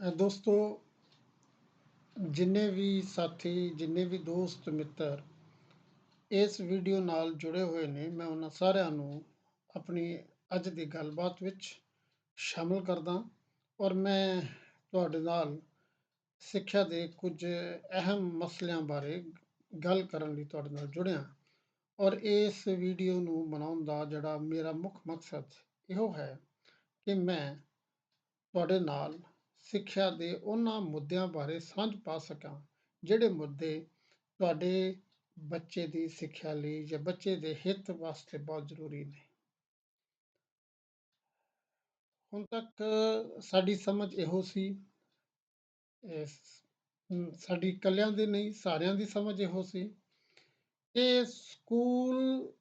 ਦੋਸਤੋ, ਜਿੰਨੇ ਵੀ ਸਾਥੀ, ਜਿੰਨੇ ਵੀ ਦੋਸਤ, ਮਿੱਤਰ ਇਸ ਵੀਡੀਓ ਨਾਲ ਜੁੜੇ ਹੋਏ ਨੇ, ਮੈਂ ਉਹਨਾਂ ਸਾਰਿਆਂ ਨੂੰ ਆਪਣੀ ਅੱਜ ਦੀ ਗੱਲਬਾਤ ਵਿੱਚ ਸ਼ਾਮਲ ਕਰਦਾ ਔਰ ਮੈਂ ਤੁਹਾਡੇ ਨਾਲ ਸਿੱਖਿਆ ਦੇ ਕੁਝ ਅਹਿਮ ਮਸਲਿਆਂ ਬਾਰੇ ਗੱਲ ਕਰਨ ਲਈ ਤੁਹਾਡੇ ਨਾਲ ਜੁੜਿਆ ਔਰ ਇਸ ਵੀਡੀਓ ਨੂੰ ਬਣਾਉਣ ਦਾ ਜਿਹੜਾ ਮੇਰਾ ਮੁੱਖ ਮਕਸਦ ਇਹੋ ਹੈ ਕਿ ਮੈਂ ਤੁਹਾਡੇ ਨਾਲ ਸਿੱਖਿਆ ਦੇ ਉਹਨਾਂ ਮੁੱਦਿਆਂ ਬਾਰੇ ਸਾਂਝ ਪਾ ਸਕਾਂ, ਜਿਹੜੇ ਮੁੱਦੇ ਤੁਹਾਡੇ ਬੱਚੇ ਦੀ ਸਿੱਖਿਆ ਲਈ ਜਾਂ ਬੱਚੇ ਦੇ ਹਿੱਤ ਵਾਸਤੇ ਬਹੁਤ ਜ਼ਰੂਰੀ ਨੇ। ਹੁਣ ਤੱਕ ਸਾਡੀ ਸਮਝ ਇਹੋ ਸੀ, ਇਸ ਸਾਡੀ ਇਕੱਲਿਆਂ ਦੀ ਨਹੀਂ, ਸਾਰਿਆਂ ਦੀ ਸਮਝ ਇਹੋ ਸੀ ਕਿ ਸਕੂਲ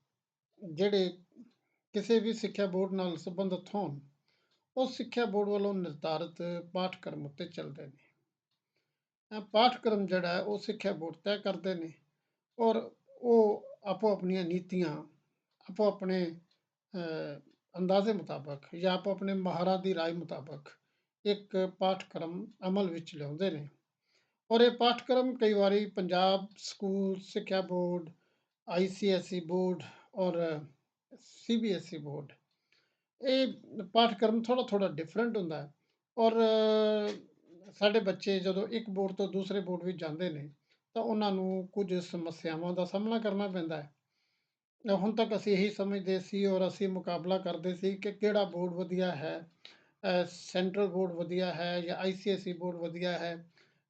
ਜਿਹੜੇ ਕਿਸੇ ਵੀ ਸਿੱਖਿਆ ਬੋਰਡ ਨਾਲ ਸੰਬੰਧਿਤ ਹੋਣ ਉਹ ਸਿੱਖਿਆ ਬੋਰਡ ਵੱਲੋਂ ਨਿਰਧਾਰਤ ਪਾਠਕ੍ਰਮ ਉੱਤੇ ਚੱਲਦੇ ਨੇ। ਇਹ ਪਾਠਕ੍ਰਮ ਜਿਹੜਾ ਹੈ, ਉਹ ਸਿੱਖਿਆ ਬੋਰਡ ਤੈਅ ਕਰਦੇ ਨੇ ਔਰ ਉਹ ਆਪੋ ਆਪਣੀਆਂ ਨੀਤੀਆਂ, ਆਪੋ ਆਪਣੇ ਅੰਦਾਜ਼ੇ ਮੁਤਾਬਕ ਜਾਂ ਆਪੋ ਆਪਣੇ ਮਾਹਰਾਂ ਦੀ ਰਾਏ ਮੁਤਾਬਕ ਇੱਕ ਪਾਠਕ੍ਰਮ ਅਮਲ ਵਿੱਚ ਲਿਆਉਂਦੇ ਨੇ। ਔਰ ਇਹ ਪਾਠਕ੍ਰਮ ਕਈ ਵਾਰੀ ਪੰਜਾਬ ਸਕੂਲ, ਸਿੱਖਿਆ ਬੋਰਡ ਆਈਸੀਐਸਈ ਬੋਰਡ ਔਰ ਸੀਬੀਐਸਈ ਬੋਰਡ ਇਹ ਪਾਠਕ੍ਰਮ ਥੋੜ੍ਹਾ ਥੋੜ੍ਹਾ ਡਿਫਰੈਂਟ ਹੁੰਦਾ ਹੈ। ਔਰ ਸਾਡੇ ਬੱਚੇ ਜਦੋਂ ਇੱਕ ਬੋਰਡ ਤੋਂ ਦੂਸਰੇ ਬੋਰਡ ਵਿੱਚ ਜਾਂਦੇ ਨੇ, ਤਾਂ ਉਹਨਾਂ ਨੂੰ ਕੁਝ ਸਮੱਸਿਆਵਾਂ ਦਾ ਸਾਹਮਣਾ ਕਰਨਾ ਪੈਂਦਾ ਹੈ। ਹੁਣ ਤੱਕ ਅਸੀਂ ਇਹੀ ਸਮਝਦੇ ਸੀ ਔਰ ਅਸੀਂ ਮੁਕਾਬਲਾ ਕਰਦੇ ਸੀ ਕਿ ਕਿਹੜਾ ਬੋਰਡ ਵਧੀਆ ਹੈ। ਸੈਂਟਰਲ ਬੋਰਡ ਵਧੀਆ ਹੈ ਜਾਂ ਆਈਸੀਐਸਈ ਬੋਰਡ ਵਧੀਆ ਹੈ?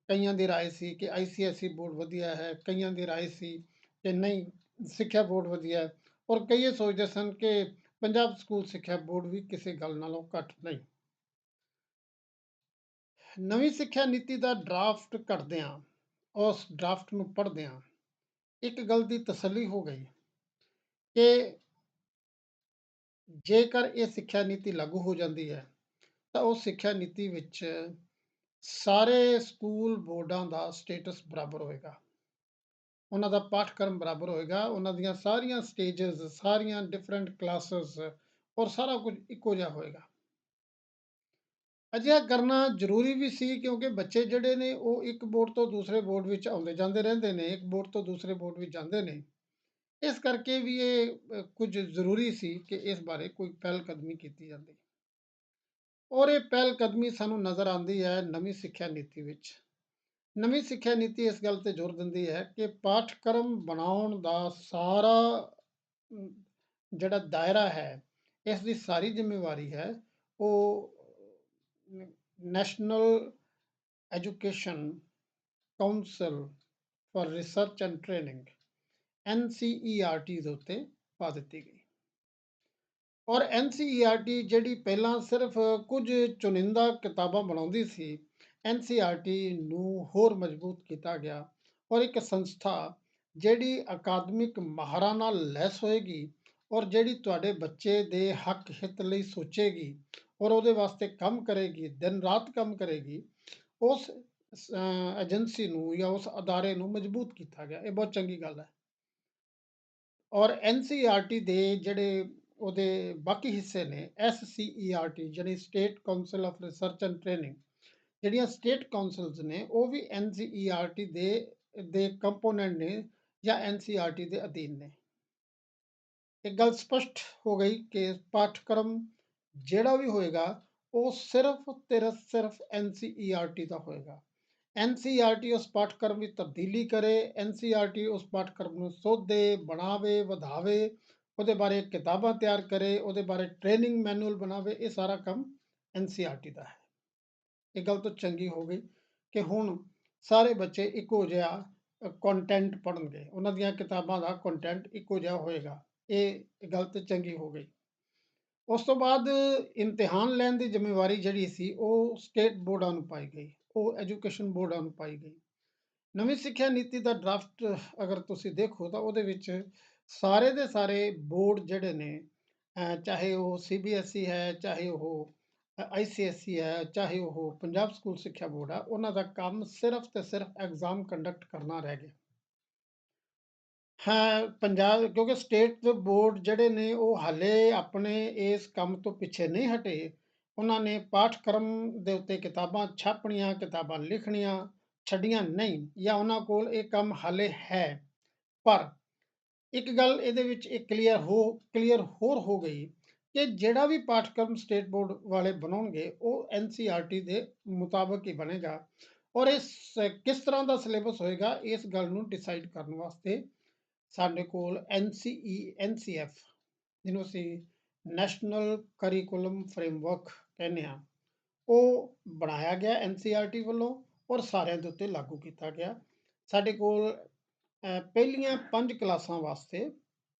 ਕਈਆਂ ਦੀ ਰਾਏ ਸੀ ਕਿ ਆਈਸੀਐਸਈ ਬੋਰਡ ਵਧੀਆ ਹੈ, ਕਈਆਂ ਦੀ ਰਾਏ ਸੀ ਕਿ ਨਹੀਂ, ਸਿੱਖਿਆ ਬੋਰਡ ਵਧੀਆ ਹੈ। ਔਰ ਕਈ ਸੋਚਦੇ ਸਨ ਕਿ ਪੰਜਾਬ ਸਕੂਲ ਸਿੱਖਿਆ ਬੋਰਡ ਵੀ ਕਿਸੇ ਗੱਲ ਨਾਲੋਂ ਘੱਟ ਨਹੀਂ। ਨਵੀਂ ਸਿੱਖਿਆ ਨੀਤੀ ਦਾ ਡਰਾਫਟ ਘੜਦਿਆਂ ਉਸ ਡਰਾਫਟ ਨੂੰ ਪੜ੍ਹਦਿਆਂ ਇੱਕ ਗੱਲ ਦੀ ਤਸੱਲੀ ਹੋ ਗਈ ਕਿ ਜੇਕਰ ਇਹ ਸਿੱਖਿਆ ਨੀਤੀ ਲਾਗੂ ਹੋ ਜਾਂਦੀ ਹੈ, ਤਾਂ ਉਹ ਸਿੱਖਿਆ ਨੀਤੀ ਵਿੱਚ ਸਾਰੇ ਸਕੂਲ ਬੋਰਡਾਂ ਦਾ ਸਟੇਟਸ ਬਰਾਬਰ ਹੋਏਗਾ। ਉਹਨਾਂ ਦਾ ਪਾਠਕ੍ਰਮ ਬਰਾਬਰ ਹੋਏਗਾ, ਉਹਨਾਂ ਦੀਆਂ ਸਾਰੀਆਂ ਸਟੇਜਸ ਸਾਰੀਆਂ ਡਿਫਰੈਂਟ ਕਲਾਸਸ ਔਰ ਸਾਰਾ ਕੁਝ ਇੱਕੋ ਜਿਹਾ ਹੋਏਗਾ। ਅਜਿਹਾ ਕਰਨਾ ਜ਼ਰੂਰੀ ਵੀ ਸੀ ਕਿਉਂਕਿ ਬੱਚੇ ਜਿਹੜੇ ਨੇ ਉਹ ਇੱਕ ਬੋਰਡ ਤੋਂ ਦੂਸਰੇ ਬੋਰਡ ਵਿੱਚ ਆਉਂਦੇ ਜਾਂਦੇ ਰਹਿੰਦੇ ਨੇ, ਇੱਕ ਬੋਰਡ ਤੋਂ ਦੂਸਰੇ ਬੋਰਡ ਵਿੱਚ ਜਾਂਦੇ ਨੇ। ਇਸ ਕਰਕੇ ਵੀ ਇਹ ਕੁਝ ਜ਼ਰੂਰੀ ਸੀ ਕਿ ਇਸ ਬਾਰੇ ਕੋਈ ਪਹਿਲ ਕਦਮੀ ਕੀਤੀ ਜਾਂਦੀ। ਔਰ ਇਹ ਪਹਿਲ ਕਦਮੀ ਸਾਨੂੰ ਨਜ਼ਰ ਆਉਂਦੀ ਹੈ ਨਵੀਂ ਸਿੱਖਿਆ ਨੀਤੀ ਵਿੱਚ। ਨਵੀਂ ਸਿੱਖਿਆ ਨੀਤੀ ਇਸ ਗੱਲ ਤੇ ਜ਼ੋਰ ਦਿੰਦੀ ਹੈ ਕਿ ਪਾਠਕ੍ਰਮ ਬਣਾਉਣ ਦਾ ਸਾਰਾ ਜਿਹੜਾ ਦਾਇਰਾ ਹੈ, ਇਸ ਦੀ ਸਾਰੀ ਜ਼ਿੰਮੇਵਾਰੀ ਹੈ, ਉਹ national education council for research and training NCERT ਦੇ ਉੱਤੇ ਪਾ ਦਿੱਤੀ ਗਈ। ਔਰ NCERT ਜਿਹੜੀ ਪਹਿਲਾਂ ਸਿਰਫ ਕੁਝ ਚੁਣਿੰਦਾ ਕਿਤਾਬਾਂ ਬਣਾਉਂਦੀ ਸੀ NCERT ਨੂੰ ਹੋਰ ਮਜ਼ਬੂਤ ਕੀਤਾ ਗਿਆ ਔਰ ਇੱਕ ਸੰਸਥਾ ਜਿਹੜੀ ਅਕਾਦਮਿਕ ਮਾਹਰਾਂ ਨਾਲ ਲੈਸ ਹੋਏਗੀ ਔਰ ਜਿਹੜੀ ਤੁਹਾਡੇ ਬੱਚੇ ਦੇ ਹੱਕ ਹਿੱਤ ਲਈ ਸੋਚੇਗੀ ਔਰ ਉਹਦੇ ਵਾਸਤੇ ਕੰਮ ਕਰੇਗੀ, ਦਿਨ ਰਾਤ ਕੰਮ ਕਰੇਗੀ, ਉਸ ਏਜੰਸੀ ਨੂੰ ਜਾਂ ਉਸ ਅਦਾਰੇ ਨੂੰ ਮਜ਼ਬੂਤ ਕੀਤਾ ਗਿਆ। ਇਹ ਬਹੁਤ ਚੰਗੀ ਗੱਲ ਹੈ। ਔਰ NCERT ਦੇ ਜਿਹੜੇ ਉਹਦੇ ਬਾਕੀ ਹਿੱਸੇ ਨੇ SCERT ਜਿਹੜੀ state council of research and training ਜਿਹੜੀਆਂ ਸਟੇਟ ਕਾਉਂਸਲਸ ਨੇ, ਉਹ ਵੀ NCERT ਦੇ ਦੇ ਕੰਪੋਨੈਂਟ ਨੇ ਜਾਂ NCERT ਦੇ ਅਧੀਨ ਨੇ। ਇਹ ਗੱਲ ਸਪਸ਼ਟ ਹੋ ਗਈ ਕਿ ਪਾਠਕ੍ਰਮ ਜਿਹੜਾ ਵੀ ਹੋਏਗਾ, ਉਹ ਸਿਰਫ ਤੇ ਸਿਰਫ NCERT ਦਾ ਹੋਏਗਾ। NCERT ਉਸ ਪਾਠਕ੍ਰਮ ਵਿੱਚ ਤਬਦੀਲੀ ਕਰੇ NCERT ਉਸ ਪਾਠਕ੍ਰਮ ਨੂੰ ਸੋਧੇ, ਬਣਾਵੇ, ਵਧਾਵੇ, ਉਹਦੇ ਬਾਰੇ ਕਿਤਾਬਾਂ ਤਿਆਰ ਕਰੇ, ਉਹਦੇ ਬਾਰੇ ਟ੍ਰੇਨਿੰਗ ਮੈਨੂਅਲ ਬਣਾਵੇ, ਇਹ ਸਾਰਾ ਕੰਮ NCERT ਦਾ ਹੈ। ਇਹ ਗੱਲ ਤਾਂ ਚੰਗੀ ਹੋ ਗਈ ਕਿ ਹੁਣ ਸਾਰੇ ਬੱਚੇ ਇੱਕੋ ਜਿਹਾ ਕੰਟੈਂਟ ਪੜ੍ਹਨਗੇ। ਉਹਨਾਂ ਦੀਆਂ ਕਿਤਾਬਾਂ ਦਾ ਕੰਟੈਂਟ ਇੱਕੋ ਜਿਹਾ ਹੋਏਗਾ। ਇਹ ਇਹ ਗੱਲ ਤਾਂ ਚੰਗੀ ਹੋ ਗਈ। ਉਸ ਤੋਂ ਬਾਅਦ ਇਮਤਿਹਾਨ ਲੈਣ ਦੀ ਜ਼ਿੰਮੇਵਾਰੀ ਜਿਹੜੀ ਸੀ, ਉਹ ਸਟੇਟ ਬੋਰਡਾਂ ਨੂੰ ਪਾਈ ਗਈ। ਉਹ ਐਜੂਕੇਸ਼ਨ ਬੋਰਡਾਂ ਨੂੰ ਪਾਈ ਗਈ। ਨਵੀਂ ਸਿੱਖਿਆ ਨੀਤੀ ਦਾ ਡਰਾਫਟ ਅਗਰ ਤੁਸੀਂ ਦੇਖੋ, ਤਾਂ ਉਹਦੇ ਵਿੱਚ ਸਾਰੇ ਦੇ ਸਾਰੇ ਬੋਰਡ ਜਿਹੜੇ ਨੇ ਚਾਹੇ ਉਹ ਸੀਬੀਐਸਈ ਹੈ, ਚਾਹੇ ਉਹ ਆਈਸੀਐਸਈ ਹੈ, ਚਾਹੇ ਉਹ ਪੰਜਾਬ ਸਕੂਲ ਸਿੱਖਿਆ ਬੋਰਡ ਹੈ, ਉਹਨਾਂ ਦਾ ਕੰਮ ਸਿਰਫ ਤੇ ਸਿਰਫ ਐਗਜ਼ਾਮ ਕੰਡਕਟ ਕਰਨਾ ਰਹਿ ਗਿਆ। ਹਾਂ, ਪੰਜਾਬ, ਕਿਉਂਕਿ ਸਟੇਟ ਬੋਰਡ ਜਿਹੜੇ ਨੇ, ਉਹ ਹਾਲੇ ਆਪਣੇ ਇਸ ਕੰਮ ਤੋਂ ਪਿੱਛੇ ਨਹੀਂ ਹਟੇ। ਉਹਨਾਂ ਨੇ ਪਾਠਕ੍ਰਮ ਦੇ ਉੱਤੇ ਕਿਤਾਬਾਂ ਛਾਪਣੀਆਂ, ਕਿਤਾਬਾਂ ਲਿਖਣੀਆਂ ਛੱਡੀਆਂ ਨਹੀਂ, ਜਾਂ ਉਹਨਾਂ ਕੋਲ ਇਹ ਕੰਮ ਹਾਲੇ ਹੈ। ਪਰ ਇੱਕ ਗੱਲ ਇਹਦੇ ਵਿੱਚ ਇਹ ਕਲੀਅਰ ਹੋ ਕਲੀਅਰ ਹੋਰ ਹੋ ਗਈ। ਕਿ ਜਿਹੜਾ ਵੀ ਪਾਠਕ੍ਰਮ ਸਟੇਟ ਬੋਰਡ ਵਾਲੇ ਬਣਾਉਣਗੇ, ਉਹ ਐਨਸੀਈਆਰਟੀ ਦੇ ਮੁਤਾਬਕ ਹੀ ਬਣੇਗਾ। ਔਰ ਇਸ ਕਿਸ ਤਰ੍ਹਾਂ ਦਾ ਸਿਲੇਬਸ ਹੋਏਗਾ, ਇਸ ਗੱਲ ਨੂੰ ਡਿਸਾਈਡ ਕਰਨ ਵਾਸਤੇ ਸਾਡੇ ਕੋਲ ਐਨਸੀਈ ਐਨਸੀਐਫ ਜਿਹਨੂੰ ਅਸੀਂ ਨੈਸ਼ਨਲ ਕਰਿਕੂਲਮ ਫਰੇਮਵਰਕ ਕਹਿੰਦੇ ਹਾਂ, ਉਹ ਬਣਾਇਆ ਗਿਆ ਐਨਸੀਈਆਰਟੀ ਵੱਲੋਂ ਔਰ ਸਾਰਿਆਂ ਦੇ ਉੱਤੇ ਲਾਗੂ ਕੀਤਾ ਗਿਆ। ਸਾਡੇ ਕੋਲ ਪਹਿਲੀਆਂ ਪੰਜ ਕਲਾਸਾਂ ਵਾਸਤੇ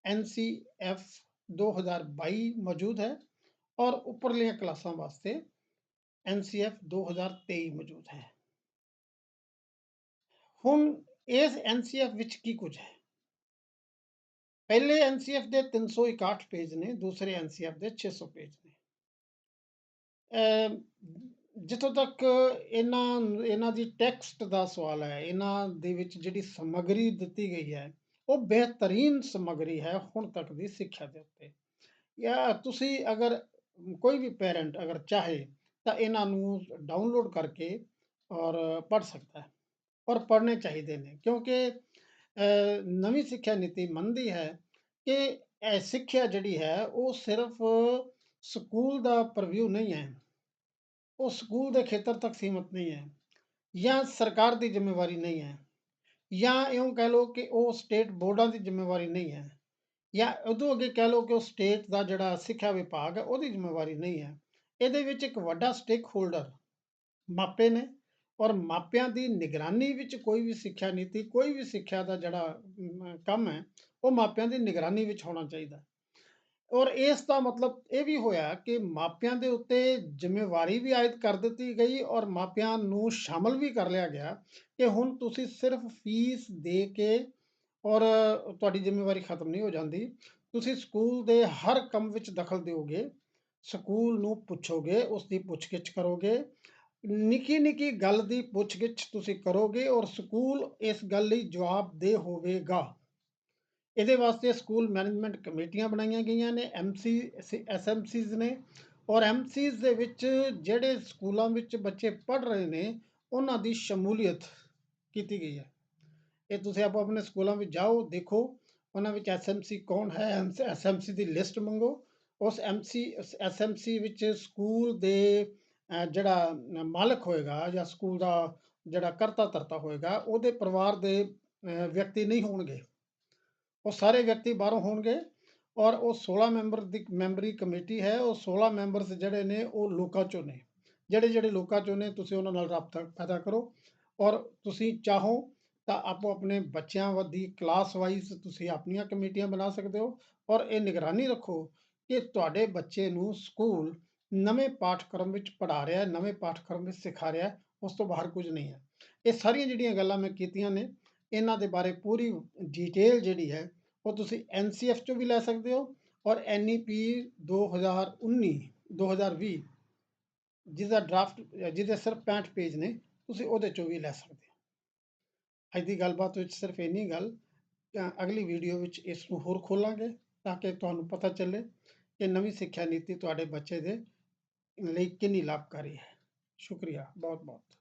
ਐਨਸੀਐਫ 2022 ਮੌਜੂਦ ਹੈ ਔਰ ਉੱਪਰਲੀਆਂ ਕਲਾਸਾਂ ਵਾਸਤੇ ਐਨਸੀਐਫ 2023 ਮੌਜੂਦ ਹੈ ਹੁਣ ਇਸ ਐਨਸੀਐਫ ਵਿੱਚ ਕੀ ਕੁਝ ਹੈ ਪਹਿਲੇ ਐਨਸੀਐਫ ਦੇ 361 ਪੇਜ ਨੇ ਦੂਸਰੇ ਐਨਸੀਐਫ ਦੇ 600 ਪੇਜ ਨੇ ਜਿੱਥੋਂ ਤੱਕ ਇਹਨਾਂ ਇਹਨਾਂ ਦੀ ਟੈਕਸਟ ਦਾ ਸਵਾਲ ਹੈ ਇਹਨਾਂ ਦੇ ਵਿੱਚ ਜਿਹੜੀ ਸਮੱਗਰੀ ਦਿੱਤੀ ਗਈ ਹੈ ਉਹ ਬਿਹਤਰੀਨ ਸਮੱਗਰੀ ਹੈ ਹੁਣ ਤੱਕ ਦੀ ਸਿੱਖਿਆ ਦੇ ਉੱਤੇ। ਜਾਂ ਤੁਸੀਂ ਅਗਰ ਕੋਈ ਵੀ ਪੇਰੈਂਟ ਅਗਰ ਚਾਹੇ ਤਾਂ ਇਹਨਾਂ ਨੂੰ ਡਾਊਨਲੋਡ ਕਰਕੇ ਔਰ ਪੜ੍ਹ ਸਕਦਾ ਹੈ ਔਰ ਪੜ੍ਹਨੇ ਚਾਹੀਦੇ ਨੇ। ਕਿਉਂਕਿ ਨਵੀਂ ਸਿੱਖਿਆ ਨੀਤੀ ਮੰਨਦੀ ਹੈ ਕਿ ਇਹ ਸਿੱਖਿਆ ਜਿਹੜੀ ਹੈ ਉਹ ਸਿਰਫ ਸਕੂਲ ਦਾ ਪਰਵਿਊ ਨਹੀਂ ਹੈ। ਉਹ ਸਕੂਲ ਦੇ ਖੇਤਰ ਤੱਕ ਸੀਮਤ ਨਹੀਂ ਹੈ ਜਾਂ ਸਰਕਾਰ ਦੀ ਜ਼ਿੰਮੇਵਾਰੀ ਨਹੀਂ ਹੈ। ਜਾਂ ਇਉਂ ਕਹਿ ਲਓ ਕਿ ਉਹ ਸਟੇਟ ਬੋਰਡਾਂ ਦੀ ਜ਼ਿੰਮੇਵਾਰੀ ਨਹੀਂ ਹੈ, ਜਾਂ ਉਦੋਂ ਅੱਗੇ ਕਹਿ ਲਓ ਕਿ ਉਹ ਸਟੇਟ ਦਾ ਜਿਹੜਾ ਸਿੱਖਿਆ ਵਿਭਾਗ ਹੈ, ਉਹਦੀ ਜ਼ਿੰਮੇਵਾਰੀ ਨਹੀਂ ਹੈ, ਇਹਦੇ ਵਿੱਚ ਇੱਕ ਵੱਡਾ ਸਟੇਕ ਹੋਲਡਰ ਮਾਪੇ ਨੇ ਔਰ ਮਾਪਿਆਂ ਦੀ ਨਿਗਰਾਨੀ ਵਿੱਚ ਕੋਈ ਵੀ ਸਿੱਖਿਆ ਨੀਤੀ, ਕੋਈ ਵੀ ਸਿੱਖਿਆ ਦਾ ਜਿਹੜਾ ਕੰਮ ਹੈ, ਉਹ ਮਾਪਿਆਂ ਦੀ ਨਿਗਰਾਨੀ ਵਿੱਚ ਹੋਣਾ ਚਾਹੀਦਾ। ਔਰ ਇਸ ਦਾ ਮਤਲਬ ਇਹ ਵੀ ਹੋਇਆ ਕਿ ਮਾਪਿਆਂ ਦੇ ਉੱਤੇ ਜ਼ਿੰਮੇਵਾਰੀ ਵੀ ਆਇਦ ਕਰ ਦਿੱਤੀ ਗਈ ਔਰ ਮਾਪਿਆਂ ਨੂੰ ਸ਼ਾਮਲ ਵੀ ਕਰ ਲਿਆ ਗਿਆ ਕਿ ਹੁਣ ਤੁਸੀਂ ਸਿਰਫ ਫੀਸ ਦੇ ਕੇ ਔਰ ਤੁਹਾਡੀ ਜ਼ਿੰਮੇਵਾਰੀ ਖਤਮ ਨਹੀਂ ਹੋ ਜਾਂਦੀ। ਤੁਸੀਂ ਸਕੂਲ ਦੇ ਹਰ ਕੰਮ ਵਿੱਚ ਦਖਲ ਦਿਓਗੇ, ਸਕੂਲ ਨੂੰ ਪੁੱਛੋਗੇ ਉਸ ਦੀ ਪੁੱਛਗਿੱਛ ਕਰੋਗੇ ਨਿੱਕੀ ਨਿੱਕੀ ਗੱਲ ਦੀ ਪੁੱਛਗਿੱਛ ਤੁਸੀਂ ਕਰੋਗੇ ਔਰ ਸਕੂਲ ਇਸ ਗੱਲ ਲਈ ਜਵਾਬ ਜਵਾਬਦੇਹ ਹੋਵੇਗਾ। ਇਹਦੇ ਵਾਸਤੇ ਸਕੂਲ ਮੈਨੇਜਮੈਂਟ ਕਮੇਟੀਆਂ ਬਣਾਈਆਂ ਗਈਆਂ ਨੇ, ਐਮਸੀ ਐਸਐਮਸੀਜ਼ ਨੇ ਔਰ ਐਮਸੀਜ਼ ਦੇ ਵਿੱਚ ਜਿਹੜੇ ਸਕੂਲਾਂ ਵਿੱਚ ਬੱਚੇ ਪੜ੍ਹ ਰਹੇ ਨੇ, ਉਹਨਾਂ ਦੀ ਸ਼ਮੂਲੀਅਤ ਕੀਤੀ ਗਈ ਹੈ। ਇਹ ਤੁਸੀਂ ਆਪੋ ਆਪਣੇ ਸਕੂਲਾਂ ਵਿੱਚ ਜਾਓ, ਦੇਖੋ, ਉਹਨਾਂ ਵਿੱਚ ਐਸਐਮਸੀ ਕੌਣ ਹੈ ਐਸਐਮਸੀ ਦੀ ਲਿਸਟ ਮੰਗੋ। ਉਸ ਐਮਸੀ ਐਸਐਮਸੀ ਵਿੱਚ ਸਕੂਲ ਦੇ ਜਿਹੜਾ ਮਾਲਕ ਹੋਏਗਾ ਜਾਂ ਸਕੂਲ ਦਾ ਜਿਹੜਾ ਕਰਤਾ ਧਰਤਾ ਹੋਏਗਾ, ਉਹਦੇ ਪਰਿਵਾਰ ਦੇ ਵਿਅਕਤੀ ਨਹੀਂ ਹੋਣਗੇ। ਉਹ ਸਾਰੇ ਵਿਅਕਤੀ ਬਾਹਰੋਂ ਹੋਣਗੇ ਔਰ ਉਹ 16 ਮੈਂਬਰ ਦੀ, ਮੈਂਬਰੀ ਕਮੇਟੀ ਹੈ, ਉਹ 16 ਮੈਂਬਰਸ ਜਿਹੜੇ ਨੇ ਉਹ ਲੋਕਾਂ ਚੋਂ ਨੇ। ਜਿਹੜੇ ਜਿਹੜੇ ਲੋਕਾਂ ਚੋਂ ਨੇ, ਤੁਸੀਂ ਉਹਨਾਂ ਨਾਲ ਰਾਬਤਾ ਪੈਦਾ ਕਰੋ ਔਰ ਤੁਸੀਂ ਚਾਹੋ ਤਾਂ ਆਪੋ ਆਪਣੇ ਬੱਚਿਆਂ ਵ- ਦੀ ਕਲਾਸ ਵਾਈਜ਼ ਤੁਸੀਂ ਆਪਣੀਆਂ ਕਮੇਟੀਆਂ ਬਣਾ ਸਕਦੇ ਹੋ ਔਰ ਇਹ ਨਿਗਰਾਨੀ ਰੱਖੋ ਕਿ ਤੁਹਾਡੇ ਬੱਚੇ ਨੂੰ ਸਕੂਲ ਨਵੇਂ ਪਾਠਕ੍ਰਮ ਵਿੱਚ ਪੜ੍ਹਾ ਰਿਹਾ ਹੈ, ਨਵੇਂ ਪਾਠਕ੍ਰਮ ਵਿੱਚ ਸਿਖਾ ਰਿਹਾ ਹੈ, ਉਸ ਤੋਂ ਬਾਹਰ ਕੁਝ ਨਹੀਂ ਹੈ। ਇਹ ਸਾਰੀਆਂ ਜਿਹੜੀਆਂ ਗੱਲਾਂ ਮੈਂ ਕੀਤੀਆਂ ਨੇ ਇਹਨਾਂ ਦੇ ਬਾਰੇ ਪੂਰੀ ਡਿਟੇਲ ਜਿਹੜੀ ਹੈ, ਉਹ ਤੁਸੀਂ ਐਨਸੀਐਫ ਚੋਂ ਵੀ ਲੈ ਸਕਦੇ ਹੋ ਔਰ E ਐਨਈਪੀ 2019 2020 ਜਿਹਦਾ ਡਰਾਫਟ ਜਿਹਦੇ ਸਿਰਫ 65 ਪੇਜ ਨੇ, ਤੁਸੀਂ ਉਹਦੇ ਚੋਂ ਵੀ ਲੈ ਸਕਦੇ ਹੋ। ਅੱਜ ਦੀ ਗੱਲਬਾਤ ਵਿੱਚ ਸਿਰਫ ਇੰਨੀ ਗੱਲ ਅਗਲੀ ਵੀਡੀਓ ਵਿੱਚ ਇਸ ਨੂੰ ਹੋਰ ਖੋਲਾਂਗੇ ਤਾਂ ਕਿ ਤੁਹਾਨੂੰ ਪਤਾ ਚੱਲੇ ਕਿ ਨਵੀਂ ਸਿੱਖਿਆ ਨੀਤੀ ਤੁਹਾਡੇ ਬੱਚੇ ਦੇ ਲਈ ਕਿੰਨੀ ਲਾਭਕਾਰੀ ਹੈ। ਸ਼ੁਕਰੀਆ ਬਹੁਤ ਬਹੁਤ